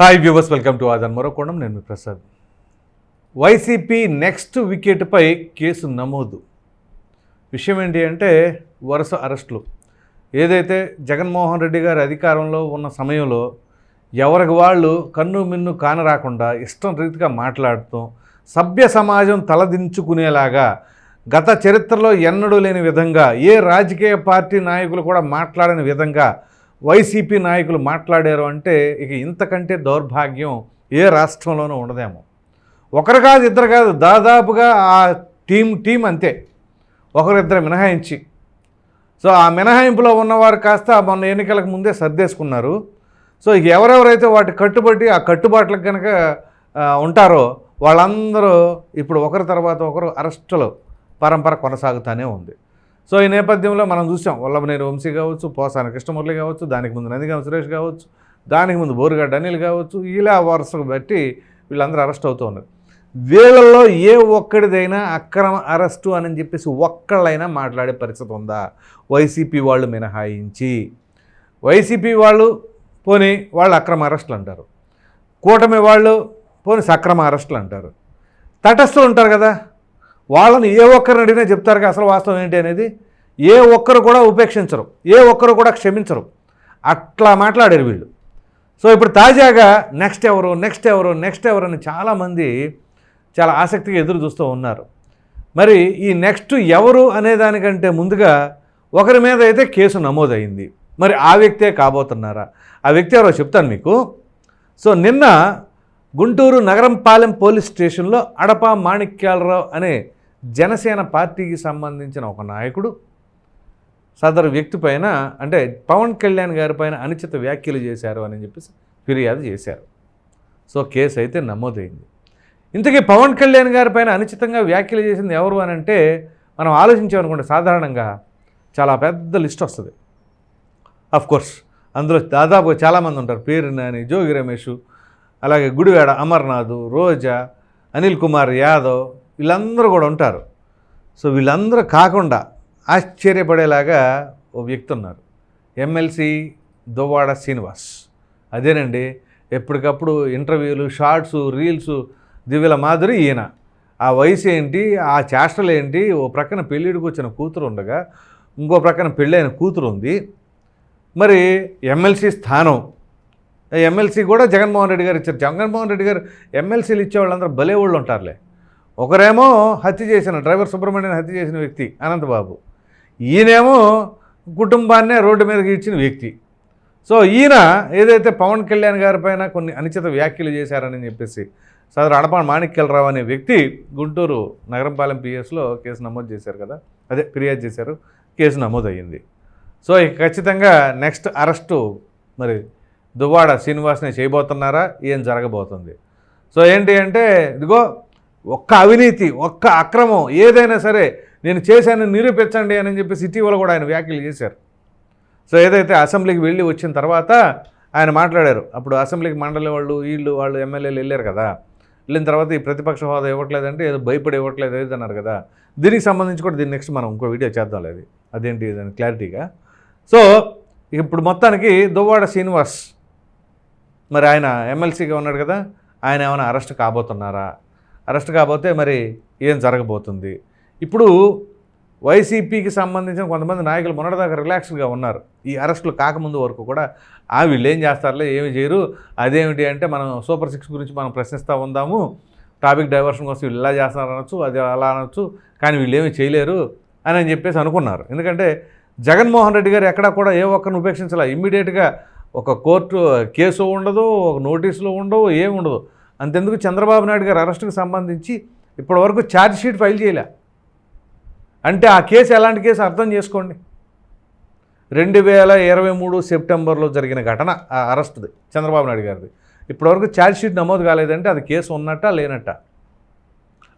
Hi viewers welcome to Aadhan మరోకోణం నేను మీ Prasad YCP next వికెట్పై కేసు నమోదు. విషయం ఏంటి అంటే వరుస అరెస్టులు. ఏదైతే జగన్మోహన్ రెడ్డి గారి అధికారంలో ఉన్న సమయంలో ఎవరికి వాళ్ళు కన్ను మిన్ను కానరాకుండా ఇష్టం రీతిగా మాట్లాడుతూ సభ్య సమాజం తలదించుకునేలాగా గత చరిత్రలో ఎన్నడూ లేని విధంగా ఏ రాజకీయ పార్టీ నాయకులు కూడా మాట్లాడని విధంగా వైసీపీ నాయకులు మాట్లాడారు అంటే ఇక ఇంతకంటే దౌర్భాగ్యం ఏ రాష్ట్రంలోనూ ఉండదేమో. ఒకరు కాదు ఇద్దరు కాదు దాదాపుగా ఆ టీం టీం అంతే. ఒకరిద్దరు మినహాయించి. సో ఆ మినహాయింపులో ఉన్నవారు కాస్త మొన్న ఎన్నికలకు ముందే సర్దేసుకున్నారు. సో ఎవరెవరైతే వాటి కట్టుబడి ఆ కట్టుబాట్లకు కనుక ఉంటారో వాళ్ళందరూ ఇప్పుడు ఒకరి తర్వాత ఒకరు అరెస్టులు పరంపర కొనసాగుతూనే ఉంది. సో ఈ నేపథ్యంలో మనం చూసాం వల్లభనేని వంశీ కావచ్చు పోసాని కృష్ణమురళి కావచ్చు దానికి ముందు నందిగామ సురేష్ కావచ్చు దానికి ముందు బోరుగడ్డ అనిల్ కావచ్చు ఇలా వరుసకు బట్టి వీళ్ళందరూ అరెస్ట్ అవుతూ ఉన్నారు. వీళ్ళల్లో ఏ ఒక్కడిదైనా అక్రమ అరెస్టు అని చెప్పేసి ఒక్కళ్ళైనా మాట్లాడే పరిస్థితి ఉందా? వైసీపీ వాళ్ళు మినహాయించి. వైసీపీ వాళ్ళు పోనీ వాళ్ళు అక్రమ అరెస్టులు అంటారు. కూటమి వాళ్ళు పోనీ సక్రమ అరెస్టులు అంటారు. తటస్థులు ఉంటారు కదా? వాళ్ళని ఏ ఒక్కరిని అడిగినా చెప్తారు కదా అసలు వాస్తవం ఏంటి అనేది? ఏ ఒక్కరు కూడా ఉపేక్షించరు. ఏ ఒక్కరు కూడా క్షమించరు. అట్లా మాట్లాడారు వీళ్ళు. సో ఇప్పుడు తాజాగా నెక్స్ట్ ఎవరు నెక్స్ట్ ఎవరు నెక్స్ట్ ఎవరు అని చాలామంది చాలా ఆసక్తిగా ఎదురు చూస్తూ ఉన్నారు. మరి ఈ నెక్స్ట్ ఎవరు అనే దానికంటే ముందుగా ఒకరి మీద అయితే కేసు నమోదైంది. మరి ఆ వ్యక్తే కాబోతున్నారా? ఆ వ్యక్తి ఎవరో చెప్తాను మీకు. సో నిన్న గుంటూరు నగరంపాలెం పోలీస్ స్టేషన్లో అడప మాణిక్యాలరావు అనే జనసేన పార్టీకి సంబంధించిన ఒక నాయకుడు సదరు వ్యక్తి పైన అంటే పవన్ కళ్యాణ్ గారి పైన అనుచిత వ్యాఖ్యలు చేశారు అని చెప్పేసి ఫిర్యాదు చేశారు. సో కేసు అయితే నమోదైంది. ఇంతకీ పవన్ కళ్యాణ్ గారి పైన అనుచితంగా వ్యాఖ్యలు చేసింది ఎవరు అని అంటే మనం ఆలోచించామనుకోండి సాధారణంగా చాలా పెద్ద లిస్ట్ వస్తుంది. అఫ్ కోర్స్ అందులో దాదాపు చాలామంది ఉంటారు. పేరు నాని జోగి రమేష్ అలాగే గుడివాడ అమర్నాథ్ రోజా అనిల్ కుమార్ యాదవ్ వీళ్ళందరూ కూడా ఉంటారు. సో వీళ్ళందరూ కాకుండా ఆశ్చర్యపడేలాగా ఓ వ్యక్తి ఉన్నారు. ఎమ్మెల్సీ దువ్వాడ శ్రీనివాస్. అదేనండి ఎప్పటికప్పుడు ఇంటర్వ్యూలు షార్ట్స్ రీల్స్ దివ్యల మాదిరి ఈయన. ఆ వయసు ఏంటి ఆ చేష్టలు ఏంటి ఓ ప్రక్కన పెళ్ళిడికి వచ్చిన కూతురు ఉండగా ఇంకో ప్రక్కన పెళ్ళైన కూతురు ఉంది. మరి ఎమ్మెల్సీ స్థానం ఎమ్మెల్సీ కూడా జగన్మోహన్ రెడ్డి గారు ఇచ్చారు. జగన్మోహన్ రెడ్డి గారు ఎమ్మెల్సీలు ఇచ్చే వాళ్ళందరూ భలే వాళ్ళు ఉంటారులే. ఒకరేమో హత్య చేసిన డ్రైవర్ సుబ్రహ్మణ్యం హత్య చేసిన వ్యక్తి అనంతబాబు. ఈయనేమో కుటుంబాన్నే రోడ్డు మీదకి ఇచ్చిన వ్యక్తి. సో ఈయన ఏదైతే పవన్ కళ్యాణ్ గారి పైన కొన్ని అనుచిత వ్యాఖ్యలు చేశారని చెప్పేసి సదరు అడపాడు మాణిక్యలరావు అనే వ్యక్తి గుంటూరు నగరంపాలెం పిఎస్లో కేసు నమోదు చేశారు కదా? అదే ఫిర్యాదు చేశారు. కేసు నమోదు అయ్యింది సో ఇక ఖచ్చితంగా నెక్స్ట్ అరెస్టు మరి దువ్వాడ శ్రీనివాస్ని చేయబోతున్నారా? ఏం జరగబోతుంది? సో ఏంటి అంటే ఇదిగో ఒక్క అవినీతి ఒక్క అక్రమం ఏదైనా సరే నేను చేశాను నిరూపించండి అని చెప్పేసి ఇటీవల కూడా ఆయన వ్యాఖ్యలు చేశారు. సో ఏదైతే అసెంబ్లీకి వెళ్ళి వచ్చిన తర్వాత ఆయన మాట్లాడారు. అప్పుడు అసెంబ్లీకి మండలి వాళ్ళు వీళ్ళు వాళ్ళు ఎమ్మెల్యేలు వెళ్ళారు కదా. వెళ్ళిన తర్వాత ఈ ప్రతిపక్ష హోదా ఇవ్వట్లేదంటే ఏదో భయపడి ఇవ్వట్లేదు ఏదో అన్నారు కదా. దీనికి సంబంధించి కూడా దీన్ని నెక్స్ట్ మనం ఇంకో వీడియో చేద్దాం అది అదేంటి దాని క్లారిటీగా సో ఇప్పుడు మొత్తానికి దువ్వాడ శ్రీనివాస్ మరి ఆయన ఎమ్మెల్సీగా ఉన్నాడు కదా ఆయన ఏమైనా అరెస్ట్ కాబోతున్నారా? అరెస్ట్ కాబోతే మరి ఏం జరగబోతుంది? ఇప్పుడు వైసీపీకి సంబంధించిన కొంతమంది నాయకులు మొన్నటిదాకా రిలాక్స్గా ఉన్నారు. ఈ అరెస్టులు కాకముందు వరకు కూడా ఆ వీళ్ళు ఏం చేస్తారులే ఏమి చేయరు. అదేమిటి అంటే మనం సూపర్ సిక్స్ గురించి మనం ప్రశ్నిస్తూ ఉందాము. టాపిక్ డైవర్షన్ కోసం వీళ్ళు ఇలా చేస్తున్నారు అనొచ్చు అది అలా అనొచ్చు కానీ వీళ్ళు ఏమి చేయలేరు అని అని చెప్పేసి అనుకున్నారు. ఎందుకంటే జగన్మోహన్ రెడ్డి గారు ఎక్కడా కూడా ఏ ఒక్కరిని ఉపేక్షించాల. ఇమ్మీడియట్గా ఒక కోర్టు కేసు ఉండదు ఒక నోటీసులు ఉండవు ఏమి ఉండదు. అంతెందుకు చంద్రబాబు నాయుడు గారు అరెస్టుకు సంబంధించి ఇప్పటివరకు ఛార్జ్ షీట్ ఫైల్ చేయలే. అంటే ఆ కేసు ఎలాంటి కేసు అర్థం చేసుకోండి. రెండు వేల ఇరవై మూడు సెప్టెంబర్లో జరిగిన ఘటన ఆ అరెస్ట్ది చంద్రబాబు నాయుడు గారిది. ఇప్పటివరకు ఛార్జ్ షీట్ నమోదు కాలేదంటే అది కేసు ఉన్నట్ట లేనట్ట?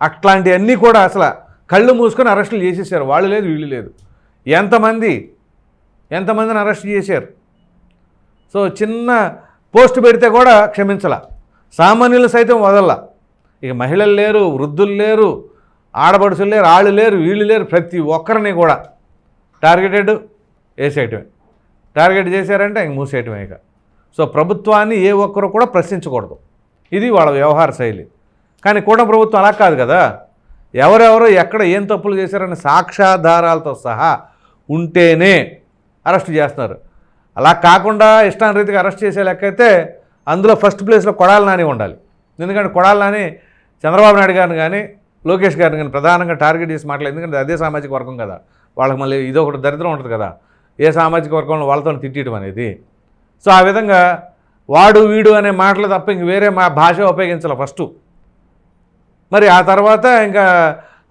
అట్లాంటివన్నీ కూడా అసలు కళ్ళు మూసుకొని అరెస్టులు చేసేసారు. వాళ్ళు లేదు వీళ్ళు లేదు. ఎంతమంది ఎంతమందిని అరెస్ట్ చేశారు? సో చిన్న పోస్ట్ పెడితే కూడా క్షమించలా. సామాన్యులు సైతం వదల ఇక మహిళలు లేరు వృద్ధులు లేరు ఆడపడుచులు లేరు ఆళ్ళు లేరు వీళ్ళు లేరు ప్రతి ఒక్కరిని కూడా టార్గెటెడ్ వేసేయటమే. టార్గెట్ చేశారంటే ఇంక మూసేయటమే ఇక. సో ప్రభుత్వాన్ని ఏ ఒక్కరు కూడా ప్రశ్నించకూడదు. ఇది వాళ్ళ వ్యవహార శైలి. కానీ కూడా ప్రభుత్వం అలా కాదు కదా. ఎవరెవరు ఎక్కడ ఏం తప్పులు చేశారని సాక్ష్యాధారాలతో సహా ఉంటేనే అరెస్ట్ చేస్తున్నారు. అలా కాకుండా ఇష్టానురీతిగా అరెస్ట్ చేసే లెక్క అయితే అందులో ఫస్ట్ ప్లేస్లో కొడాలి నాని ఉండాలి. ఎందుకంటే కొడాలి నాని చంద్రబాబు నాయుడు గారిని కానీ లోకేష్ గారిని కానీ ప్రధానంగా టార్గెట్ చేసి మాట్లాడు ఎందుకంటే అదే సామాజిక వర్గం కదా. వాళ్ళకి మళ్ళీ ఇదో ఒకటి దరిద్రం ఉంటుంది కదా. ఏ సామాజిక వర్గంలో వాళ్ళతో తిట్టడం అనేది. సో ఆ విధంగా వాడు వీడు అనే మాటలు తప్ప ఇంక వేరే మా భాష ఉపయోగించాలి ఫస్ట్. మరి ఆ తర్వాత ఇంకా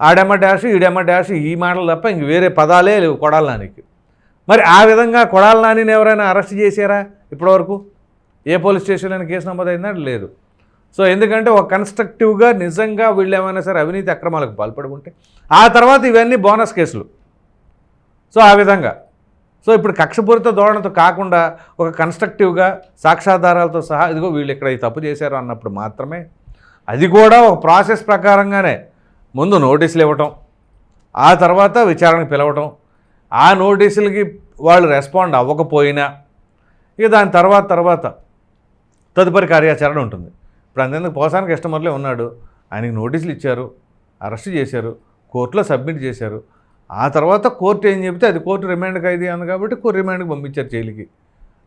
ఆడెమ్మ డాష్ ఈడెమ్మ డాష్ ఈ మాటలు తప్ప ఇంక వేరే పదాలే లేవు కొడాలి నానికి. మరి ఆ విధంగా కొడాల నానిని ఎవరైనా అరెస్ట్ చేశారా ఇప్పటివరకు? ఏ పోలీస్ స్టేషన్లో కేసు నమోదైందా? లేదు. సో ఎందుకంటే ఒక కన్స్ట్రక్టివ్గా నిజంగా వీళ్ళు ఏమైనా సరే అవినీతి అక్రమాలకు పాల్పడి ఉంటే ఆ తర్వాత ఇవన్నీ బోనస్ కేసులు. సో ఆ విధంగా. సో ఇప్పుడు కక్షపూరిత ధోరణితో కాకుండా ఒక కన్స్ట్రక్టివ్గా సాక్ష్యాధారాలతో సహా ఇదిగో వీళ్ళు ఇక్కడ ఈ తప్పు చేశారు అన్నప్పుడు మాత్రమే అది కూడా ఒక ప్రాసెస్ ప్రకారంగానే ముందు నోటీసులు ఇవ్వటం ఆ తర్వాత విచారణకు పిలవటం ఆ నోటీసులకి వాళ్ళు రెస్పాండ్ అవ్వకపోయినా ఇక దాని తర్వాత తర్వాత తదుపరి కార్యాచరణ ఉంటుంది. ఇప్పుడు అంతేందుకు పోసానికి కస్టమర్లే ఉన్నాడు. ఆయనకి నోటీసులు ఇచ్చారు. అరెస్ట్ చేశారు. కోర్టులో సబ్మిట్ చేశారు. ఆ తర్వాత కోర్టు ఏం చెబితే అది కోర్టు రిమాండ్కి ఖైదీ అంది కాబట్టి కోర్టు రిమాండ్కి పంపించారు జైలుకి.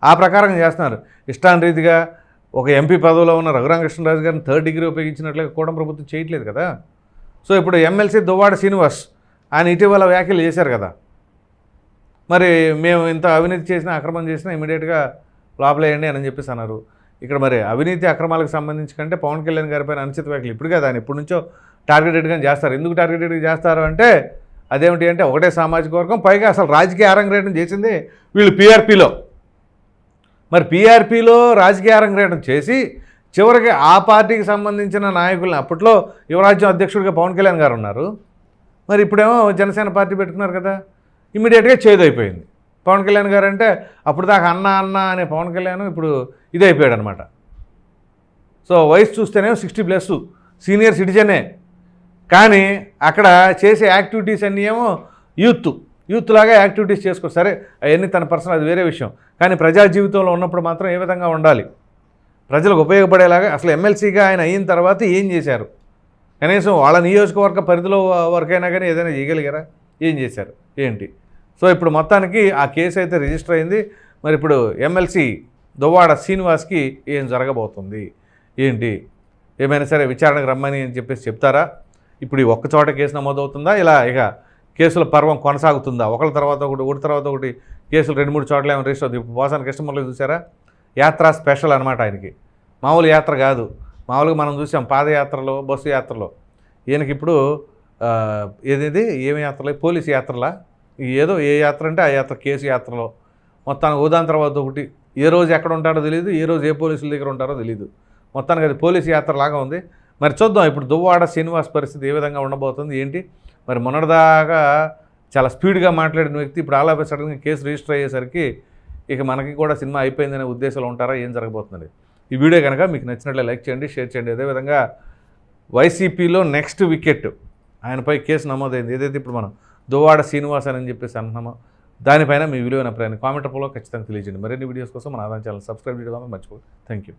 ఆ ప్రకారం చేస్తున్నారు. ఇష్టాన్ రీతిగా ఒక ఎంపీ పదవిలో ఉన్న రఘురామకృష్ణరాజు గారిని థర్డ్ డిగ్రీ ఉపయోగించినట్లుగా కూడా ప్రభుత్వం చేయట్లేదు కదా? సో ఇప్పుడు ఎమ్మెల్సీ దువ్వాడ శ్రీనివాస్ ఆయన ఇటీవల వ్యాఖ్యలు చేశారు కదా? మరి మేము ఇంత అవినీతి చేసినా అక్రమం చేసినా ఇమీడియట్గా లోపలేయండి అని చెప్పేసి అన్నారు. ఇక్కడ మరి అవినీతి అక్రమాలకు సంబంధించి కంటే పవన్ కళ్యాణ్ గారిపైన అనుచిత వ్యాఖ్యలు ఇప్పుడు కదా ఆయన. ఇప్పటి నుంచో టార్గెటెడ్గా చేస్తారు. ఎందుకు టార్గెటెడ్గా చేస్తారు అంటే అదేమిటి అంటే ఒకటే సామాజిక వర్గం పైగా అసలు రాజకీయ అరంగరేటం చేసింది వీళ్ళు పీఆర్పీలో. మరి పీఆర్పీలో రాజకీయ అరంగరేటం చేసి చివరికి ఆ పార్టీకి సంబంధించిన నాయకుల్ని అప్పట్లో యువరాజ్యం అధ్యక్షుడిగా పవన్ కళ్యాణ్ గారు ఉన్నారు. మరి ఇప్పుడేమో జనసేన పార్టీ పెట్టుకున్నారు కదా. ఇమీడియట్గా చేదైపోయింది. పవన్ కళ్యాణ్ గారు అంటే అప్పుడు దాకా అన్న అన్న అనే పవన్ కళ్యాణ్ ఇప్పుడు ఇది అయిపోయాడు అనమాట సో వయసు చూస్తేనేమో సిక్స్టీ ప్లస్ సీనియర్ సిటిజనే. కానీ అక్కడ చేసే యాక్టివిటీస్ అన్నీ ఏమో యూత్. యూత్ లాగా యాక్టివిటీస్ చేసుకో సరే అవన్నీ తన పర్సన్ అది వేరే విషయం. కానీ ప్రజా జీవితంలో ఉన్నప్పుడు మాత్రం ఏ విధంగా ఉండాలి? ప్రజలకు ఉపయోగపడేలాగా అసలు ఎమ్మెల్సీగా ఆయన అయిన తర్వాత ఏం చేశారు? కనీసం వాళ్ళ నియోజకవర్గ పరిధిలో వరకైనా కానీ ఏదైనా చేయగలిగారా? ఏం చేశారు? ఏంటి? సో ఇప్పుడు మొత్తానికి ఆ కేసు అయితే రిజిస్టర్ అయింది. మరి ఇప్పుడు ఎమ్మెల్సీ దువ్వాడ శ్రీనివాస్కి ఏం జరగబోతుంది? ఏంటి? ఏమైనా సరే విచారణకు రమ్మని అని చెప్పేసి చెప్తారా? ఇప్పుడు ఈ ఒక్క చోట కేసు నమోదవుతుందా? ఇలా ఇక కేసుల పర్వం కొనసాగుతుందా? ఒకళ్ళ తర్వాత ఒకటి ఒకటి తర్వాత ఒకటి కేసులు రెండు మూడు చోట్ల ఏమైనా రిజిస్టర్ అవుతుంది? ఇప్పుడు పోసాని కస్టమర్లు చూసారా? యాత్ర స్పెషల్ అనమాట ఆయనకి. మామూలు యాత్ర కాదు. మామూలుగా మనం చూసాం పాదయాత్రలో బస్సు యాత్రలో. ఈయనకి ఇప్పుడు ఏదేది ఏమి యాత్రలే? పోలీస్ యాత్రలా? ఏదో ఏ యాత్ర అంటే ఆ యాత్ర కేసు యాత్రలో. మొత్తానికి ఉదాహరణ తర్వాత ఒకటి ఏ రోజు ఎక్కడ ఉంటాడో తెలియదు ఏ రోజు ఏ పోలీసుల దగ్గర ఉంటారో తెలియదు మొత్తానికి అది పోలీస్ యాత్ర లాగా ఉంది. మరి చూద్దాం ఇప్పుడు దువ్వాడ శ్రీనివాస్ పరిస్థితి ఏ విధంగా ఉండబోతుంది ఏంటి? మరి మొన్నటిదాకా చాలా స్పీడ్గా మాట్లాడిన వ్యక్తి ఇప్పుడు ఆలాపే సడన్గా కేసు రిజిస్టర్ అయ్యేసరికి ఇక మనకి కూడా సినిమా అయిపోయిందనే ఉద్దేశంలో ఉంటారా ఏం జరగబోతుంది ఈ వీడియో కనుక మీకు నచ్చినట్లే లైక్ చేయండి షేర్ చేయండి. అదేవిధంగా వైసీపీలో నెక్స్ట్ వికెట్ ఆయనపై కేసు నమోదైంది. ఏదైతే ఇప్పుడు మనం దువ్వాడ శ్రీనివాస్ అని చెప్పేసి అన్నాము దానిపైన మీ విలువైన ప్రయాణం కామెంట్ రూపంలో ఖచ్చితంగా తెలియజేయండి. మరిన్ని వీడియోస్ కోసం మన ఆదాయం ఛానల్ సబ్స్క్రైబ్ చేయడం మర్చిపోండి థ్యాంక్ యూ